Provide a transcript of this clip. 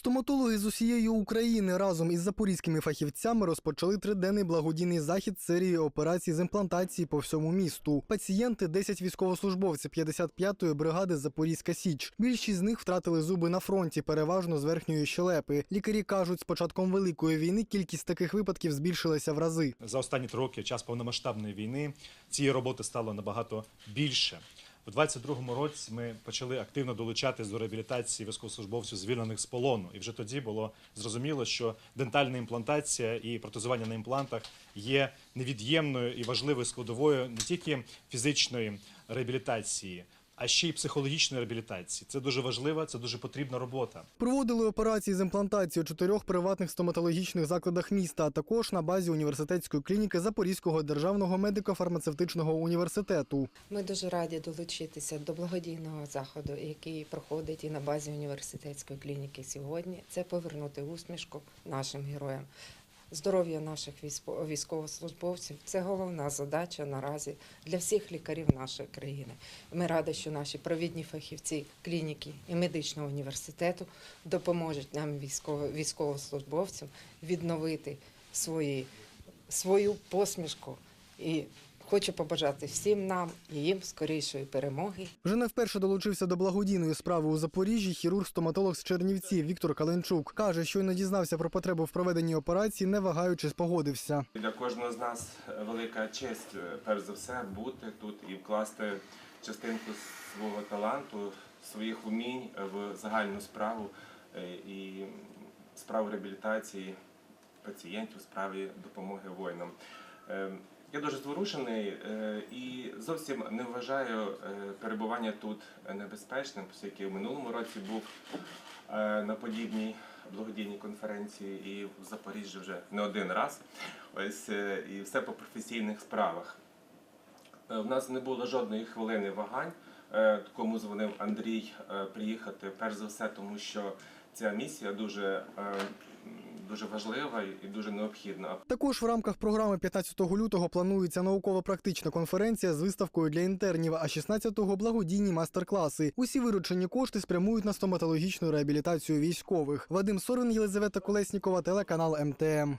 Стоматологи з усієї України разом із запорізькими фахівцями розпочали триденний благодійний захід серії операцій з імплантації по всьому місту. Пацієнти 10 військовослужбовців 55-ї бригади Запорізька Січ. Більшість з них втратили зуби на фронті, переважно з верхньої щелепи. Лікарі кажуть, з початком великої війни кількість таких випадків збільшилася в рази. За останні три роки, час повномасштабної війни, цієї роботи стало набагато більше. У 22-му році ми почали активно долучатись до реабілітації військовослужбовців, звільнених з полону. І вже тоді було зрозуміло, що дентальна імплантація і протезування на імплантах є невід'ємною і важливою складовою не тільки фізичної реабілітації, а ще й психологічної реабілітації. Це дуже важлива, це дуже потрібна робота. Проводили операції з імплантації у чотирьох приватних стоматологічних закладах міста, а також на базі університетської клініки Запорізького державного медико-фармацевтичного університету. Ми дуже раді долучитися до благодійного заходу, який проходить і на базі університетської клініки сьогодні. Це повернути усмішку нашим героям. Здоров'я наших військо- військовослужбовців це головна задача наразі для всіх лікарів нашої країни. Ми раді, що наші провідні фахівці клініки і медичного університету допоможуть нам, військово- військовослужбовцям, відновити свої, свою посмішку. І хочу побажати всім нам і їм скорішої перемоги Вже не вперше долучився до благодійної справи у Запоріжжі хірург-стоматолог з Чернівців Віктор Каленчук. Каже, щойно дізнався про потребу в проведенні операції, не вагаючись погодився. Для кожного з нас велика честь, е, перш за все, бути тут і вкласти частинку свого таланту, своїх умінь в загальну справу е, і справу реабілітації пацієнтів, справі допомоги воїнам. Я дуже зворушений е, і зовсім не вважаю е, перебування тут небезпечним, оскільки в минулому році був е, на подібній благодійній конференції і в Запоріжжі вже не один раз. Ось і все по професійних справах. В нас не було жодної хвилини вагань. Кому дзвонив Андрій приїхати, перш за все, тому що ця місія дуже, дуже важлива і дуже необхідна. Також в рамках програми 15 лютого планується науково-практична конференція з виставкою для інтернів, а 16-го благодійні мастер-класи. Усі виручені кошти спрямують на стоматологічну реабілітацію військових. Вадим Сорвін, Єлизавета Колеснікова, телеканал МТМ.